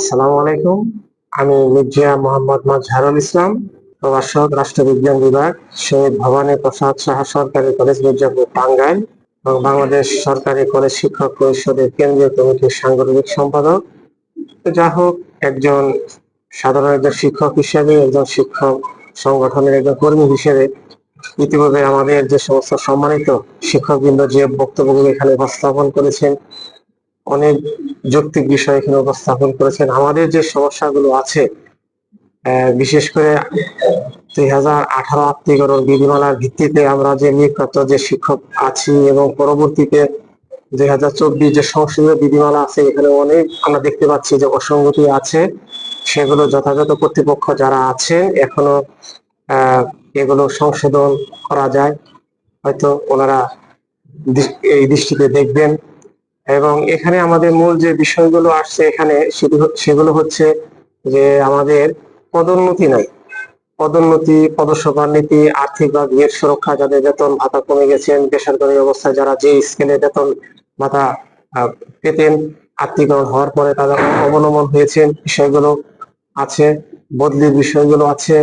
আসসালামু আলাইকুম। আমি মির্জা মোহাম্মদ মাজহারুল ইসলাম, প্রভাষক, রাষ্ট্রবিজ্ঞান বিভাগ, শহীদ ভবানী প্রসাদ সাহা সরকারি কলেজ, মির্জাপুর, টাঙ্গাইল এবং বাংলাদেশ সরকারি কলেজ শিক্ষক পরিষদের কেন্দ্রীয় কমিটির সাংগঠনিক সম্পাদক। যা হোক, একজন সাধারণ একজন শিক্ষক হিসেবে, একজন শিক্ষক সংগঠনের একজন কর্মী হিসেবে ইতিমধ্যে আমাদের যে সমস্ত সম্মানিত শিক্ষকবৃন্দ যে বক্তব্যগুলো এখানে উপস্থাপন করেছেন অনেক যৌক্তিক বিষয় এখানে উপস্থাপন করেছেন। আমাদের যে সমস্যাগুলো আছে বিশেষ করে দুই হাজার আঠারো আত্মীকরণ বিধিমালার ভিত্তিতে আমরা যে নিয়োগপ্রাপ্ত যে শিক্ষক আছি এবং পরবর্তীতে দুই হাজার চব্বিশ যে সংশোধিত বিধিমালা আছে, এখানে অনেক আমরা দেখতে পাচ্ছি যে অসঙ্গতি আছে। সেগুলো যথাযথ কর্তৃপক্ষ যারা আছেন এখনও এগুলো সংশোধন করা যায়। হয়তো ওনারা এই দৃষ্টিতে দেখবেন। এবং এখানে আমাদের মূল যে বিষয়গুলো আসছে এখানে সেগুলো হচ্ছে যে আমাদের পদোন্নতি নাই। পদোন্নতি পদসভার নীতি, আর্থিক বা বিয়ের সুরক্ষা, যাদের বেতন ভাতা কমে গেছেন বেসরকারি অবস্থায় যারা যে স্কেলে বেতন ভাতা পেতেন আত্মীকরণ হওয়ার পরে তারা অবলম্বন হয়েছেন, বিষয়গুলো আছে, বদলির বিষয়গুলো আছে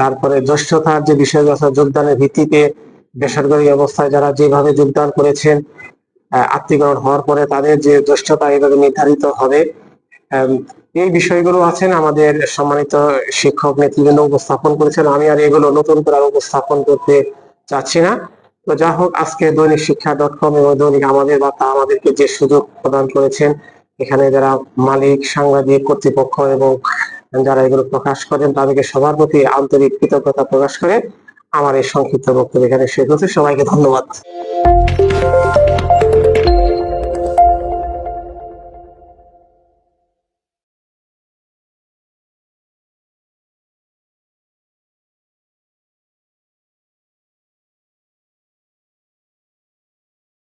তারপরে জ্যেষ্ঠতার যে বিষয়গুলো আছে, যোগদানের ভিত্তিতে বেসরকারি অবস্থায় যারা যেভাবে যোগদান করেছেন আত্মীকরণ হওয়ার পরে তাদের যে জ্যেষ্ঠতা এভাবে নির্ধারিত হবে। এই বিষয়গুলো আছেন আমাদের সম্মানিত শিক্ষক নেতৃবৃন্দ উপস্থাপন করেছেন। আমি আর এগুলো নতুন করে উপস্থাপন করতে চাচ্ছি না। তো যা হোক, আজকে দৈনিক শিক্ষা ডট কম এবং দৈনিক আমাদের বা তা আমাদেরকে যে সুযোগ প্রদান করেছেন, এখানে যারা মালিক, সাংবাদিক, কর্তৃপক্ষ এবং যারা এগুলো প্রকাশ করেন, তাদেরকে সবার প্রতি আন্তরিক কৃতজ্ঞতা প্রকাশ করে আমার এই সংক্ষিপ্ত বক্তব্য এখানে শেষ হচ্ছে সবাইকে ধন্যবাদ।